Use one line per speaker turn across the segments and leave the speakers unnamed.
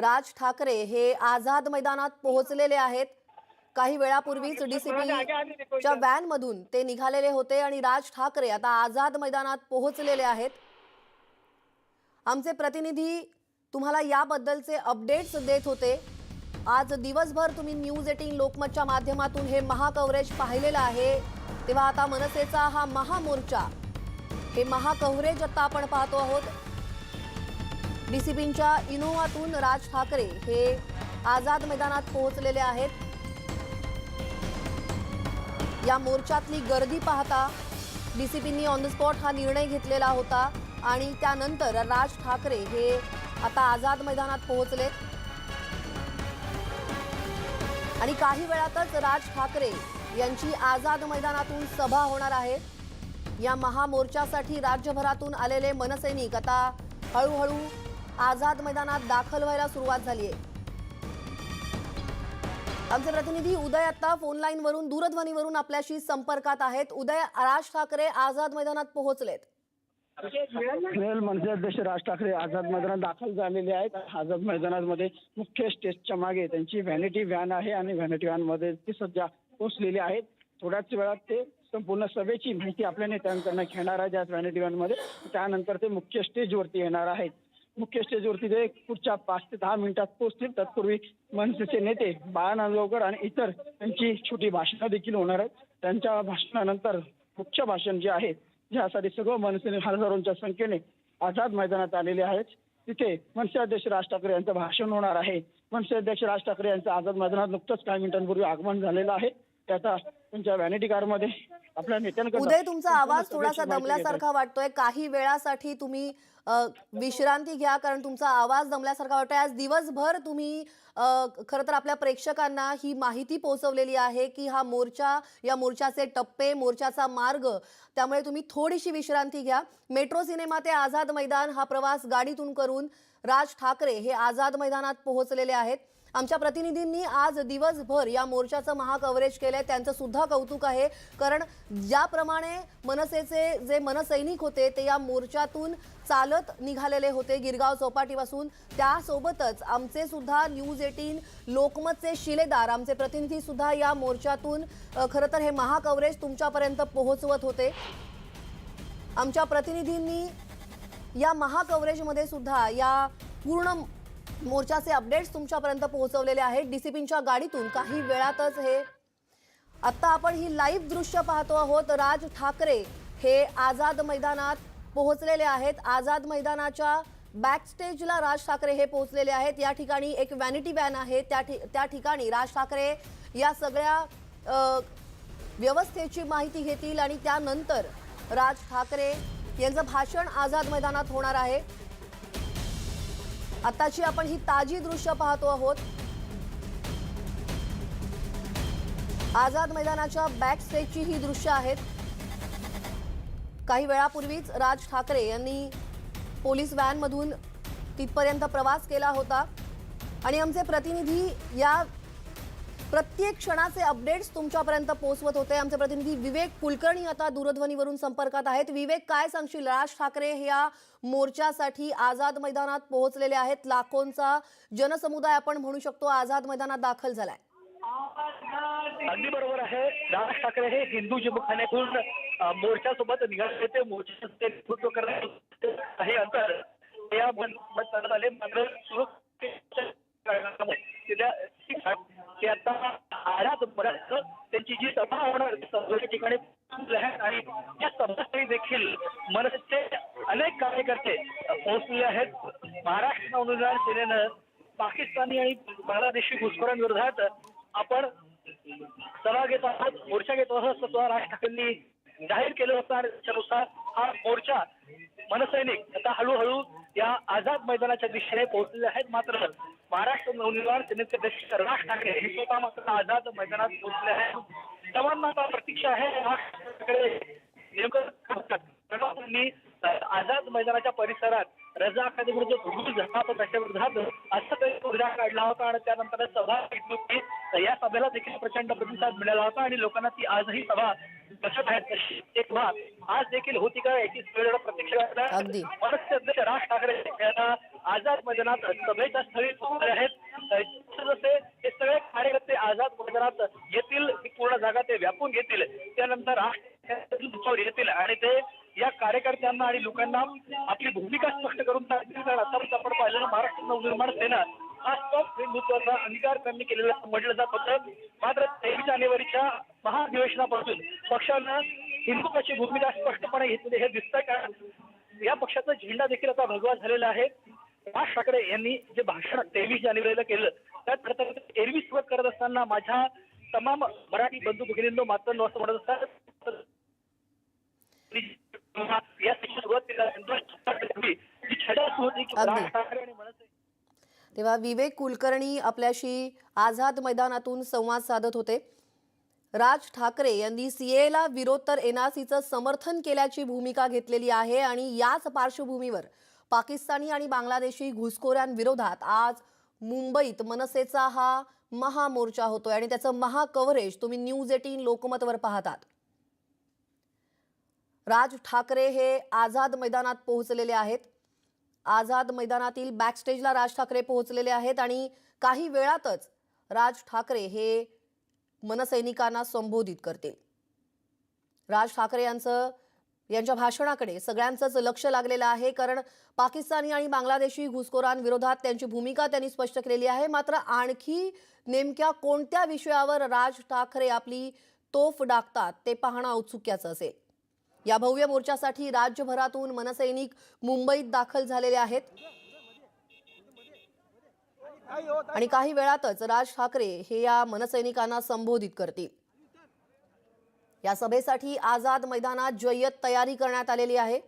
राज ठाकरे हे आझाद मैदानात पोहोचलेले आहेत. काही वेळापूर्वीच डीसीपीच्या व्हॅन मधून ते निघालेले होते आणि राज ठाकरे आता आझाद मैदानात पोहोचलेले आहेत. आमचे प्रतिनिधी तुम्हाला याबद्दलचे अपडेट्स देत होते. आज दिवसभर तुम्ही न्यूज एटीन लोकमतच्या माध्यमातून हे महाकव्हरेज पाहिलेलं आहे. तेव्हा आता मनसेचा हा महामोर्चा. हे महाकव्हरेज आता आपण पाहतो आहोत. डीसीपींच्या इनोव्हातून राज ठाकरे हे आझाद मैदानात पोहोचलेले आहेत. या मोर्चातली गर्दी पाहता डीसीपींनी ऑन द स्पॉट हा निर्णय घेतलेला होता आणि त्यानंतर राज ठाकरे हे आता आझाद मैदानात पोहोचले आणि काही वेळातच राज ठाकरे यांची आझाद मैदानातून सभा होणार आहे. या महामोर्चासाठी राज्यभरातून आलेले मनसैनिक आता हळूहळू आझाद मैदानात दाखल व्हायला सुरुवात झाली आहे. आमचे प्रतिनिधी उदय आता फोन लाईन वरून दूरध्वनीवरून आपल्याशी संपर्कात आहेत. उदय राज ठाकरे आझाद मैदानात पोहोचलेत.
मनसे म्हणजे अध्यक्ष राज ठाकरे आझाद मैदानात दाखल झालेले आहेत. आझाद मैदानामध्ये मुख्य स्टेजच्या मागे त्यांची व्हॅनिटी व्हॅन आहे आणि व्हॅनिटी व्हॅनमध्ये ती सध्या पोहोचलेली आहेत. थोड्याच वेळात ते संपूर्ण सभेची माहिती आपल्या नेत्यांकडनं घेणार आहे ज्या व्हॅनिटी व्हॅनमध्ये त्यानंतर ते मुख्य स्टेजवरती येणार आहेत. मुख्य स्टेजवरती ते पुढच्या पाच ते दहा मिनिटात पोहोचतील. तत्पूर्वी मनसेचे नेते बाळानांदगावकर आणि इतर त्यांची छोटी भाषणं देखील होणार आहेत. त्यांच्या भाषणानंतर मुख्य भाषण जे आहे ज्यासाठी सर्व मनसे हजारोंच्या संख्येने आझाद मैदानात आलेले आहेत. तिथे मनसे अध्यक्ष राज ठाकरे यांचं भाषण होणार आहे. मनसे अध्यक्ष राज ठाकरे यांचं आझाद मैदानात नुकतंच काही मिनिटांपूर्वी आगमन झालेलं आहे. त्याचा त्यांच्या व्हॅनिटी कारमध्ये आपल्या नेत्यांकडे
उदय तुमचा आवाज थोडासा दमल्यासारखा वाटतोय. काही वेळासाठी तुम्ही विश्रांती घ्या कारण तुमचा आवाज दमल्यासारखा वाटतोय. आज दिवसभर तुम्ही खरं तर आपल्या प्रेक्षकांना ही माहिती पोहोचवलेली आहे की हा मोर्चा या मोर्चाचे टप्पे मोर्चाचा मार्ग त्यामुळे तुम्ही थोडीशी विश्रांती घ्या. मेट्रो सिनेमा ते आझाद मैदान हा प्रवास गाडीतून करून राज ठाकरे हे आझाद मैदानात पोहोचलेले आहेत. आमच्या प्रतिनिधींनी आज दिवसभर या मोर्चाचं महाकव्हरेज केलंय. त्यांचं सुद्धा कौतुक आहे. कारण ज्याप्रमाणे मनसेचे जे मनसैनिक होते ते या मोर्चातून चालत निघालेले होते गिरगाव चौपाटीपासून. त्यासोबतच आमचे सुद्धा न्यूज एटीन लोकमतचे शिलेदार आमचे प्रतिनिधी सुद्धा या मोर्चातून खरं तर हे महाकव्हरेज तुमच्यापर्यंत पोहोचवत होते. आमच्या प्रतिनिधींनी या महाकव्हरेजमध्ये सुद्धा या पूर्ण मोर्चाचे अपडेट्स तुमच्यापर्यंत पोहोचवलेले आहेत. डीसीपींच्या गाडीतून काही वेळातच हे आत्ता आपण ही लाईव्ह दृश्य पाहतो आहोत. राज ठाकरे हे आझाद मैदानात पोहोचलेले आहेत. आझाद मैदानाच्या बॅक स्टेजला राज ठाकरे हे पोहोचलेले आहेत. या ठिकाणी एक व्हॅनिटी वॅन आहे. त्या ठि- त्या ठिकाणी राज ठाकरे या सगळ्या व्यवस्थेची माहिती घेतील आणि त्यानंतर राज ठाकरे यांचं भाषण आझाद मैदानात होणार आहे. आताची आपण ही ताजी दृश्य पाहतो आहोत. आझाद मैदानाच्या बॅक स्टेजची ही दृश्य आहेत. काही वेळापूर्वीच राज ठाकरे यांनी पोलीस व्हॅनमधून तिथपर्यंत प्रवास केला होता. आणि आमचे प्रतिनिधी या प्रत्येक क्षणाचे अपडेट्स तुमच्यापर्यंत पोहोचवत होते. आमचे प्रतिनिधी विवेक कुलकर्णी आता दूरध्वनीवरून संपर्कात आहेत. विवेक काय सांगशील? राज ठाकरे या मोर्चासाठी आझाद मैदानात पोहोचलेले आहेत. लाखोंचा जनसमुदाय आपण म्हणू शकतो आझाद मैदानात दाखल झालाय.
अगदी बरोबर आहे. राज ठाकरे हे हिंदू जिमखान्यातून मोर्चासोबत निघाले होते. मोर्चाचं नेतृत्व करण्यात काही अंतर या बंद करण्यात आले. मात्र सुरू ठिकाणी आणि देखील मनसेचे अनेक कार्यकर्ते पोहोचलेले आहेत. महाराष्ट्र नवनिर्माण सेनेनं पाकिस्तानी आणि बांगलादेशी घुसखोरांविरोधात आपण सभा घेत आहोत. मोर्चा घेत आहोत. स्वतः राज ठाकरेंनी जाहीर केलं होतं आणि त्याच्यानुसार हा मोर्चा मनसैनिक आता हळूहळू या आझाद मैदानाच्या दिशेने पोहोचलेले आहेत. मात्र महाराष्ट्र नवनिर्माण सेनेचे अध्यक्ष राज ठाकरे हे स्वतः मात्र आझाद मैदानात पोहोचले आहेत. सर्वांना आता प्रतीक्षा आहे नेमकं आझाद मैदानाच्या परिसरात रजा अकादमीवर जो धुडगूस झाला होता त्याच्या विरोधात असं काही तोडगा काढला होता आणि त्यानंतर सभा घेतली या सभेला देखील प्रचंड प्रतिसाद मिळाला होता आणि लोकांना ती आजही सभा लक्षात आहेत तशी एक सभा आज देखील होती का याची वेळेला प्रतीक्षा. मनसे अध्यक्ष राज ठाकरे आता आझाद मैदानात सभेच्या स्थळी आहेत. जसे हे सगळे कार्यकर्ते आझाद मैदानात येतील ही पूर्ण जागा ते व्यापून घेतील त्यानंतर राष्ट्र येतील आणि ते या कार्यकर्त्यांना आणि लोकांना आपली भूमिका स्पष्ट करून सांगतील कारण आतापर्यंत आपण पाहिलेलं महाराष्ट्र नवनिर्माण सेना हा स्टॉप हिंदुत्वाचा अंगीकार त्यांनी केलेला म्हटलं जात होतं. मात्र तेवीस जानेवारीच्या महाधिवेशनापासून पक्षानं हिंदुत्वाची भूमिका स्पष्टपणे घेतली हे दिसतंय. का या पक्षाचा झेंडा देखील आता भगवा झालेला आहे. राज ठाकरे यांनी जे भाषण तेवीस जानेवारीला केलं त्यात प्रथम एरवी सुरुवात करत असताना माझ्या तमाम मराठी बंधू भगिनींनो मात्र असं म्हणत असतात या
तेव्हा विवेक कुलकर्णी आपल्याशी आझाद मैदानातून संवाद साधत होते. राज ठाकरे यांनी सीएला विरोध तर एनआरसीचं समर्थन केल्याची भूमिका घेतलेली आहे आणि याच पार्श्वभूमीवर पाकिस्तानी आणि बांगलादेशी घुसखोऱ्यांविरोधात आज मुंबईत मनसेचा हा महामोर्चा होतोय आणि त्याचं महाकव्हरेज तुम्ही न्यूज एटीन लोकमतवर पाहतात. राज ठाकरे हे आझाद मैदानात पोहोचलेले आहेत. आझाद मैदानातील बॅकस्टेजला राज ठाकरे पोहोचलेले आहेत आणि काही वेळातच राज ठाकरे हे मनसैनिकांना संबोधित करतील. राज ठाकरे यांचं यांच्या भाषणाकडे सगळ्यांचंच लक्ष लागलेलं आहे कारण पाकिस्तानी आणि बांगलादेशी घुसखोरांविरोधात त्यांची भूमिका त्यांनी स्पष्ट केलेली आहे. मात्र आणखी नेमक्या कोणत्या विषयावर राज ठाकरे आपली तोफ डाकतात ते पाहणं औत्सुक्याचं असेल. या भव्य मोर्चासाठी राज्यभरातून मनसैनिक मुंबईत दाखल झालेले आहेत. आणि काही वेळातच राज ठाकरे हे या मनसैनिकांना संबोधित करतील. या सभेसाठी आझाद मैदानात जय्यत तयारी करण्यात आलेली आहे.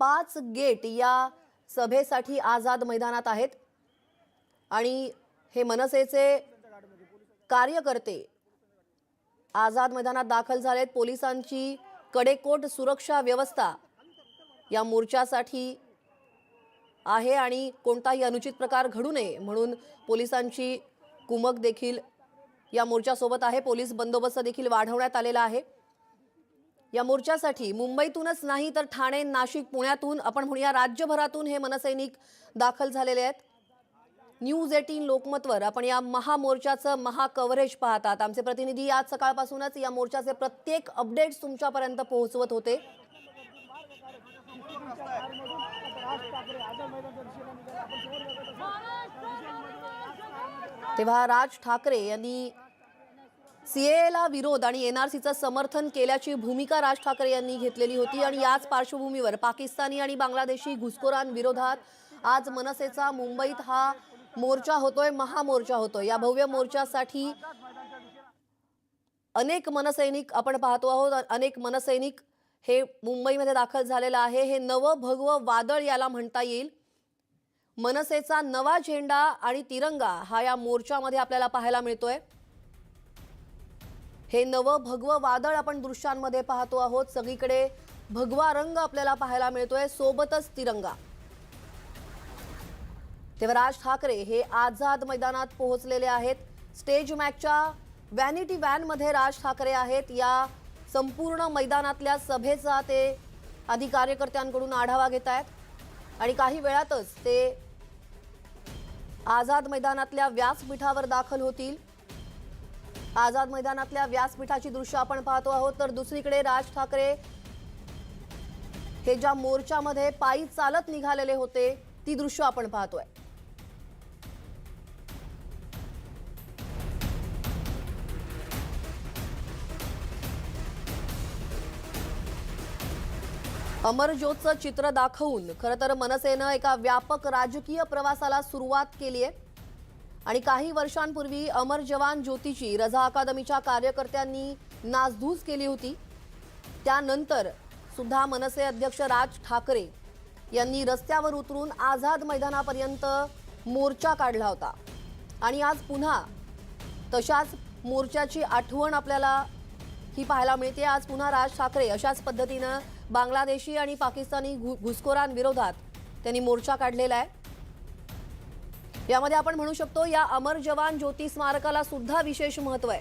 पाच गेट या सभेसाठी आझाद मैदानात आहेत. आणि हे मनसेचे कार्यकर्ते आझाद मैदानात दाखल झालेत पोलिसांची कडेकोट सुरक्षा व्यवस्था. या मोर्चासाठी आहे आणि कोणताही अनुचित प्रकार घडू नये म्हणून पोलिसांची कुमक देखील या मोर्चासोबत आहे. पोलीस बंदोबस्त देखील वाढवण्यात आलेला आहे. या मोर्चासाठी मुंबईतूनच नाही तर ठाणे नाशिक पुण्यातून आपण म्हणूया राज्यभरातून हे मनसैनिक दाखल झालेले आहेत. न्यूज एटीन लोकमतवर आपण या महामोर्चाचं महाकव्हरेज पाहतात. आमचे प्रतिनिधी आज सकाळपासूनच या मोर्चाचे प्रत्येक अपडेट्स तुमच्यापर्यंत पोहोचवत होते. तेव्हा राज ठाकरे यांनी सीएला विरोध आणि एनआरसीचं समर्थन केल्याची भूमिका राज ठाकरे यांनी घेतलेली होती आणि याच पार्श्वभूमीवर पाकिस्तानी आणि बांगलादेशी घुसखोरांविरोधात आज मनसेचा मुंबईत हा मोर्चा होतोय महामोर्चा होतोय. या भव्य मोर्चासाठी अनेक मनसैनिक आपण पाहतो आहोत. अनेक मनसैनिक हे मुंबईमध्ये दाखल झालेलं आहे. हे नवं भगवं वादळ याला म्हणता येईल. मनसेचा नवा झेंडा आणि तिरंगा हा या मोर्चामध्ये आपल्याला पाहायला मिळतोय. हे नवं भगवं वादळ आपण दृश्यांमध्ये पाहतो आहोत. सगळीकडे भगवा रंग आपल्याला पाहायला मिळतोय. सोबतच तिरंगा. तेव्हा राज ठाकरे हे आझाद मैदानात पोहोचलेले आहेत. स्टेज मॅचच्या व्हॅनिटी व्हॅनमध्ये राज ठाकरे आहेत. या संपूर्ण मैदानातल्या सभेचा ते आधी कार्यकर्त्यांकडून आढावा घेत आहेत. आणि काही वेळातच ते आझाद मैदानातल्या व्यासपीठावर दाखल होतील. आझाद मैदानातल्या व्यासपीठाची दृश्य आपण पाहतो आहोत. तर दुसरीकडे राज ठाकरे हे ज्या मोर्चामध्ये पायी चालत निघालेले होते ती दृश्य आपण पाहतोय. अमरज्योतचं चित्र दाखवून खरं तर मनसेनं एका व्यापक राजकीय प्रवासाला सुरुवात केली आहे. आणि काही वर्षांपूर्वी अमर जवान ज्योतीची रझा अकादमीच्या कार्यकर्त्यांनी नासधूस केली होती. त्यानंतर सुद्धा मनसे अध्यक्ष राज ठाकरे यांनी रस्त्यावर उतरून आझाद मैदानापर्यंत मोर्चा काढला होता. आणि आज पुन्हा तशाच मोर्चाची आठवण आपल्याला ही पाहायला मिळते. आज पुन्हा राज ठाकरे अशाच पद्धतीनं बांगलादेशी आणि पाकिस्तानी घु घुसखोरांविरोधात त्यांनी मोर्चा काढलेला आहे. यामध्ये आपण म्हणू शकतो या अमर जवान ज्योती स्मारकाला सुद्धा विशेष महत्त्व आहे.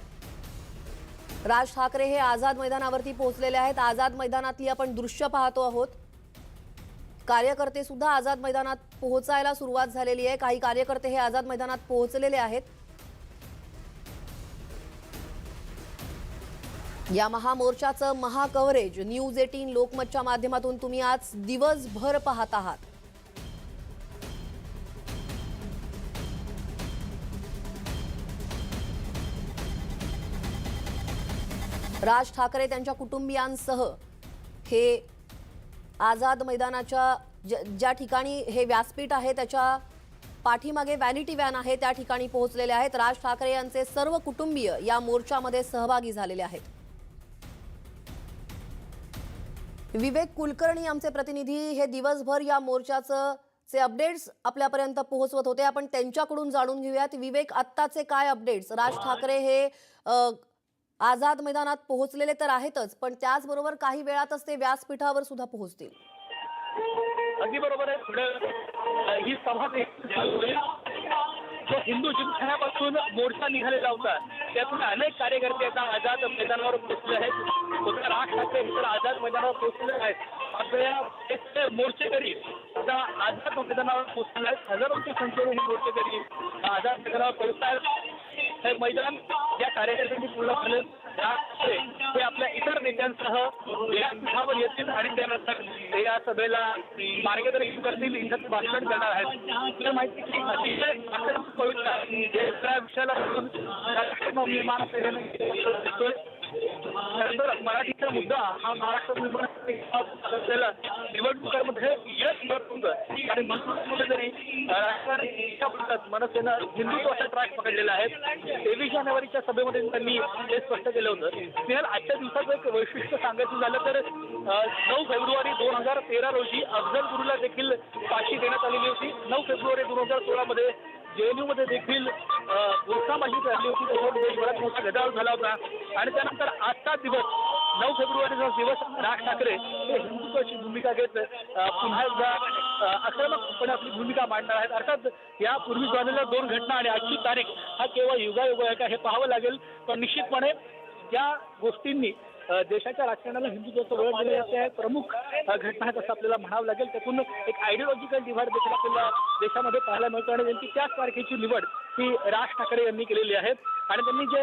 राज ठाकरे हे आझाद मैदानावरती पोहोचलेले आहेत. आझाद मैदानातली आपण दृश्य पाहतो आहोत. कार्यकर्ते सुद्धा आझाद मैदानात पोहोचायला सुरुवात झालेली आहे. काही कार्यकर्ते हे आझाद मैदानात पोहोचलेले आहेत. या महामोर्चाचं महाकव्हरेज न्यूज एटीन लोकमतच्या माध्यमातून तुम्ही आज दिवसभर पाहत आहात. राज ठाकरे त्यांच्या कुटुंबियांसह हे आझाद मैदानाच्या ज्या ठिकाणी हे व्यासपीठ आहे त्याच्या पाठीमागे व्हॅनिटी व्हॅन आहे त्या ठिकाणी पोहोचलेले आहेत. राज ठाकरे यांचे सर्व कुटुंबीय या मोर्चामध्ये सहभागी झालेले आहेत. विवेक कुलकर्णी आमचे प्रतिनिधी हे दिवसभर या मोर्चाचं चे अपडेट्स आपल्यापर्यंत पोहोचवत होते. आपण त्यांच्याकडून जाणून घेऊयात विवेक आत्ताचे काय अपडेट्स? राज ठाकरे हे अ, आझाद मैदानात पोहोचलेले तर आहेतच पण त्याचबरोबर काही वेळातच ते व्यासपीठावर सुद्धा पोहोचतील.
अगदी बरोबर आहे. पुढे ही सभा जो हिंदू जिमखान्यापासून मोर्चा निघालेला होता त्यातून अनेक कार्यकर्ते आता आझाद मैदानावर पोहोचले आहेत. स्वतः राज ठाकरे मित्र आझाद मैदानावर पोहोचले आहेत. आपल्या मोर्चेकरी आता आझाद मैदानावर पोहोचले आहेत. हजारोंच्या संख्येने हे मोर्चेकरी आझाद मैदानावर पोहोचत आहेत. हे मैदान या कार्यकर्त्यांनी पूर्ण झालं ते आपल्या इतर नेत्यांसह व्यासपीठावर येतील आणि त्यानंतर ते या सभेला मार्गदर्शन करतील इथं भाषण करणार आहेत. तुला माहिती की अतिशय पवित्र विषयाला निर्माण सेनेने तर मराठीचा मुद्दा हा महाराष्ट्र निर्माण असलेला निवडणुकांमध्ये यश मिळवतो आणि मनसेमध्ये म्हणजे जरी राजकारणाच्या पक्षात मनसेनं हिंदुत्वाचा ट्रॅक पकडलेला आहे. तेवीस जानेवारीच्या सभेमध्ये त्यांनी हे स्पष्ट केलं होतं. स्नेहल आजच्या दिवसाचं एक वैशिष्ट्य सांगायचं झालं तर नऊ फेब्रुवारी दोन हजार तेरा रोजी अफजल गुरुला देखील फाशी देण्यात आलेली होती. नऊ फेब्रुवारी दोन हजार सोळामध्ये जेएनयूमध्ये देखील घोषणाबाजी झाली होती. त्याच्यावर देशभरात मोठा गदारोळ झाला होता. आणि त्यानंतर आजचा दिवस नऊ फेब्रुवारीचा दिवस राज ठाकरे हे हिंदुत्वाची भूमिका घेत पुन्हा एकदा आक्रमकपणे आपली भूमिका मांडणार आहेत. अर्थात यापूर्वी झालेल्या दोन घटना आणि आजची तारीख हा केवळ युगायुग आहे का हे पाहावं लागेल. पण निश्चितपणे या गोष्टींनी देशाच्या राजकारणाला हिंदुत्वाचं वळण दिलं आहे प्रमुख घटना आहेत असं आपल्याला म्हणावं लागेल त्यातून एक आयडिओलॉजिकल डिव्हाइड देखील आपल्याला देशामध्ये पाहायला मिळतो आणि त्यांची त्याच तारखेची निवड ही राज ठाकरे यांनी केलेली आहे. आणि त्यांनी जे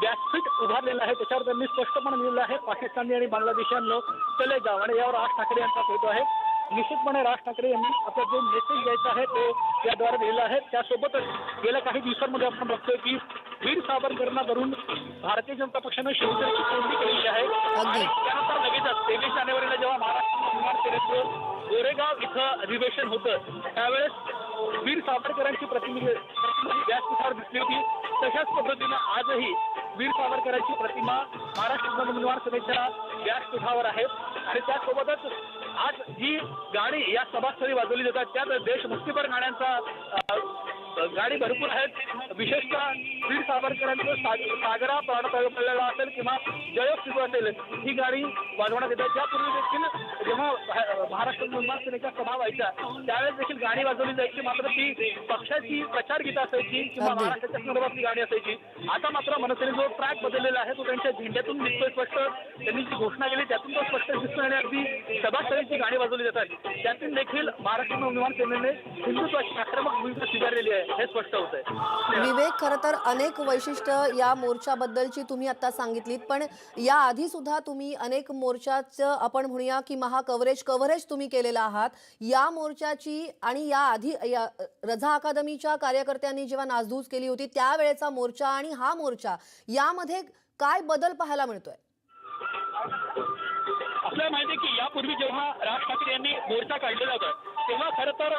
व्यासपीठ उभारलेलं आहे त्याच्यावर त्यांनी स्पष्टपणे लिहिलं आहे पाकिस्तानी आणि बांगलादेशांनो चले जाव आणि यावर राज ठाकरे यांचा फोटो आहे. निश्चितपणे राज ठाकरे यांनी आपला जो मेसेज द्यायचा आहे तो याद्वारे दिलेला आहे. त्यासोबतच गेल्या काही दिवसांमध्ये आपण बघतोय की वीर सावरकरांना धरून भारतीय जनता पक्षानं शिवसेनेची कोंडी केलेली आहे. आणि त्यानंतर लगेचच तेवीस जानेवारीला जेव्हा महाराष्ट्र निर्माण सेनेचं गोरेगाव इथं अधिवेशन होतं. त्यावेळेस वीर सावरकरांची प्रतिनिधी व्यासपीठावर दिसली होती. तशाच पद्धतीनं आजही वीर सावरकरांची प्रतिमा महाराष्ट्र नवनिर्माण सभेच्या व्यासपीठावर आहे. आणि त्यासोबतच आज जी गाणी या सभास्थळी वाजवली जातात. त्यात देशभक्तीपर गाण्यांचा गाणी भरपूर आहेत. विशेषतः वीर सावरकरांचं साग- सागरा प्राण पडलेला असेल किंवा जय सुरू असेल ही गाणी वाजवण्यात येतात त्यापूर्वी देखील जेव्हा महाराष्ट्र निर्माण सेनेच्या सभा व्हायच्या त्यावेळेस देखील गाणी वाजवली जायची. मात्र ती पक्षाची प्रचार गीतं असायची किंवा. महाराष्ट्राच्या संदर्भातली गाणी असायची. आता मात्र मनसेने जो ट्रॅक बदललेला आहे तो त्यांच्या झेंड्यातून दिसतोय स्पष्ट. त्यांनी जी घोषणा केली त्यातून तो स्पष्ट दिसतोय आणि अगदी सभास्थळीची गाणी वाजवली जातात त्यातून देखील महाराष्ट्र नवनिर्माण सेनेने हिंदुत्वाची आक्रमक भूमिका स्वीकारलेली आहे हे स्पष्ट होत आहे
विवेक खरं तर अनेक वैशिष्ट्य या मोर्चाबद्दलची तुम्ही आता सांगितलीत पण या आधी सुद्धा तुम्ही अनेक मोर्चाचं आपण म्हणूया की महा कव्हरेज कव्हरेज तुम्ही केलेला आहात. या मोर्चाची आणि या आधी या रझा अकादमीच्या कार्यकर्त्यांनी जेव्हा नासधूस केली होती त्यावेळेचा मोर्चा आणि हा मोर्चा यामध्ये काय बदल पाहायला मिळतोय?
आपल्याला माहिती आहे की यापूर्वी जेव्हा राज ठाकरे यांनी मोर्चा काढलेला होता तेव्हा खरं तर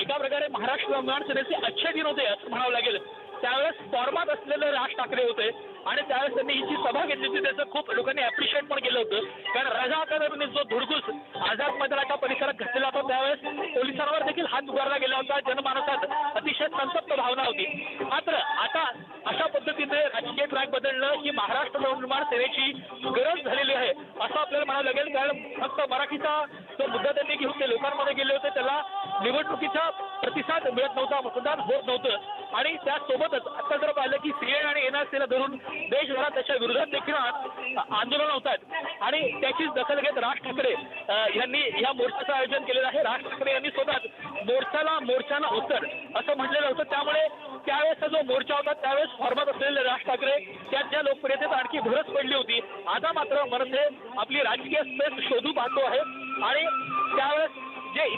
एका प्रकारे महाराष्ट्र निर्माण सेनेचे अच्छे दिन होते असं म्हणावं लागेल त्यावेळेस फॉर्मात असलेले राज ठाकरे होते आणि त्यावेळेस त्यांनी ही जी सभा घेतली होती त्याचं खूप लोकांनी अप्रिशिएट पण केलं होतं. कारण रजा अकादमीने जो धुडगूस आझाद मैदानाच्या परिसरात घातलेला होता त्यावेळेस पोलिसांवर देखील हात उगारला गेला होता. जनमानसात अतिशय संतप्त भावना होती. मात्र आता अशा पद्धतीने राजकीय ट्रॅक बदलणं ही महाराष्ट्र नवनिर्माण सेनेची गरज झालेली आहे असं आपल्याला म्हणावं लागेल. कारण फक्त मराठीचा जो मुद्दा त्यांनी घेऊन ते लोकांमध्ये गेले होते त्याला निवडणुकीचा प्रतिसाद मिळत नव्हता मतदान होत नव्हतं. आणि त्यासोबतच आता जर पाहिलं की सीए आणि एनआरसीला धरून देशभरात त्याच्या विरोधात देखील आंदोलन होत आहेत. आणि त्याचीच दखल घेत राज ठाकरे यांनी या मोर्चाचं आयोजन केलेलं आहे. राज ठाकरे यांनी स्वतःच मोर्चाला मोर्चाला उत्तर असं म्हटलेलं होतं. त्यामुळे त्यावेळेसचा जो मोर्चा होता त्यावेळेस फॉर्मात असलेले राज ठाकरे त्यांच्या लोकप्रियतेत आणखी भरच पडली होती आता मात्र मनसे आपली राजकीय स्पेस शोधू पाहतो आहे आणि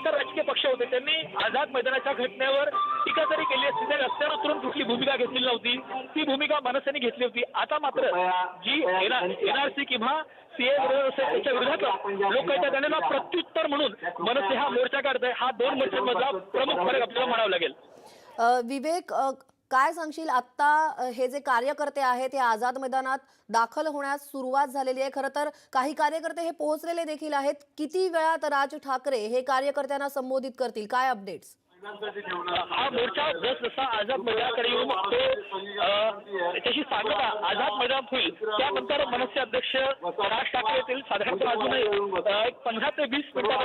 इतर राजकीय पक्ष होते त्यांनी आझाद मैदानाच्या घटनेवर टीका जरी केली असती. त्या रस्त्यावर उतरून कुठली भूमिका घेतलेली नव्हती. ती भूमिका मनसेने घेतली होती. आता मात्र जी एनआरसी किंवा सीए बरोबर असेल त्याच्या विरोधात लोक आहेत प्रत्युत्तर म्हणून मनसे हा मोर्चा काढतोय. हा दोन मोर्चांमधला प्रमुख फरक आपल्याला म्हणावा लागेल.
विवेक काय सांगशील? आत्ता हे जे कार्यकर्ते आहेत हे आझाद मैदानात दाखल होण्यास सुरुवात झालेली आहे. खरं तर काही कार्यकर्ते हे पोहोचलेले देखील आहेत. किती वेळात राज ठाकरे हे कार्यकर्त्यांना संबोधित करतील? काय अपडेट्स
हा मोर्चा जस जसा आझाद मैदानाकडे येऊन तो त्याची सांगता आझाद मैदान होईल. त्यानंतर मनसे अध्यक्ष राज ठाकरे येतील. साधारणतः अजूनही एक पंधरा ते वीस मिनिटांनंतर